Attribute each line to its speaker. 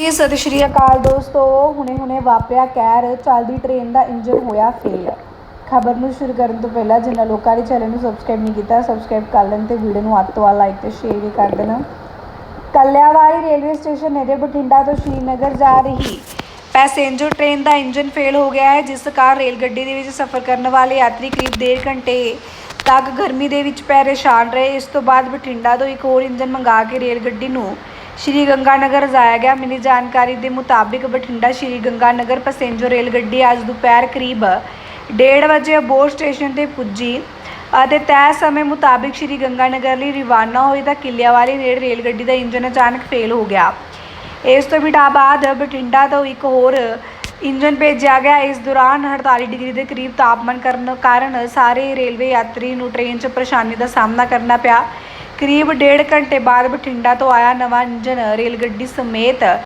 Speaker 1: ਜੀ, ਸਤਿ ਸ਼੍ਰੀ ਅਕਾਲ ਦੋਸਤੋ। ਹੁਣੇ ਹੁਣੇ ਵਾਪਰਿਆ ਕਹਿਰ ਚੱਲਦੀ ਟ੍ਰੇਨ ਦਾ ਇੰਜਨ ਹੋਇਆ ਫੇਲ ਖਬਰ ਨੂੰ ਸ਼ੁਰੂ ਕਰਨ ਤੋਂ ਪਹਿਲਾਂ ਜਿਨ੍ਹਾਂ ਲੋਕਾਂ ਨੇ ਚੈਨਲ ਨੂੰ ਸਬਸਕ੍ਰਾਈਬ ਨਹੀਂ ਕੀਤਾ ਸਬਸਕ੍ਰਾਈਬ ਕਰ ਲੈਣ ਤੇ ਵੀਡੀਓ ਨੂੰ ਅੱਤ ਤੋਂ ਵੱਧ ਲਾਈਕ ਤੇ ਸ਼ੇਅਰ ਵੀ ਕਰ ਦੇਣਾ। ਕੱਲਿਆਵਾਲੀ ਰੇਲਵੇ ਸਟੇਸ਼ਨ ਨੇੜੇ ਬਠਿੰਡਾ ਤੋਂ ਸ਼੍ਰੀਨਗਰ ਜਾ ਰਹੀ। ਪੈਸੇਂਜਰ ਟ੍ਰੇਨ ਦਾ ਇੰਜਨ ਫੇਲ ਹੋ ਗਿਆ ਹੈ, ਜਿਸ ਕਾਰਨ ਰੇਲ ਗੱਡੀ ਦੇ ਵਿੱਚ ਸਫ਼ਰ ਕਰਨ ਵਾਲੇ ਯਾਤਰੀ ਕਰੀਬ ਡੇਢ ਘੰਟੇ ਤੱਕ ਗਰਮੀ ਦੇ ਵਿੱਚ ਪਰੇਸ਼ਾਨ ਰਹੇ। ਇਸ ਤੋਂ ਬਾਅਦ ਬਠਿੰਡਾ ਤੋਂ ਇੱਕ ਹੋਰ ਇੰਜਨ ਮੰਗਾ ਕੇ ਰੇਲ ਗੱਡੀ ਨੂੰ ਸ਼੍ਰੀ ਗੰਗਾਨਗਰ ਜਾਇਆ ਗਿਆ। ਮਿਲੀ ਜਾਣਕਾਰੀ ਦੇ ਮੁਤਾਬਿਕ ਬਠਿੰਡਾ ਸ਼੍ਰੀ ਗੰਗਾਨਗਰ ਪੈਸੇਂਜਰ ਰੇਲ ਗੱਡੀ ਅੱਜ ਦੁਪਹਿਰ ਕਰੀਬ 1:30 ਵਜੇ ਅਬੋਰ ਸਟੇਸ਼ਨ ਤੇ ਪੁੱਜੀ ਅਤੇ ਤੈਅ ਸਮੇਂ ਮੁਤਾਬਿਕ ਸ਼੍ਰੀ ਗੰਗਾਨਗਰ ਲਈ ਰਵਾਨਾ ਹੋਈ ਤਾਂ ਕਿੱਲਿਆਵਾਲੀ ਨੇੜੇ ਰੇਲ ਗੱਡੀ ਦਾ ਇੰਜਨ ਅਚਾਨਕ ਫੇਲ ਹੋ ਗਿਆ। ਇਸ ਤੋਂ ਬਿਨਾਂ ਬਾਅਦ ਬਠਿੰਡਾ ਤੋਂ ਇੱਕ ਹੋਰ ਇੰਜਨ ਭੇਜਿਆ ਗਿਆ। ਇਸ ਦੌਰਾਨ 48 ਡਿਗਰੀ ਦੇ ਕਰੀਬ ਤਾਪਮਾਨ ਕਰਨ ਕਾਰਨ ਸਾਰੇ ਰੇਲਵੇ ਯਾਤਰੀ ਨੂੰ ਟ੍ਰੇਨ 'ਚ ਪਰੇਸ਼ਾਨੀ ਦਾ ਸਾਹਮਣਾ ਕਰਨਾ ਪਿਆ। ਕਰੀਬ ਡੇਢ ਘੰਟੇ ਬਾਅਦ ਬਠਿੰਡਾ ਤੋਂ ਆਇਆ ਨਵਾਂ ਇੰਜਨ ਰੇਲ ਗੱਡੀ ਸਮੇਤ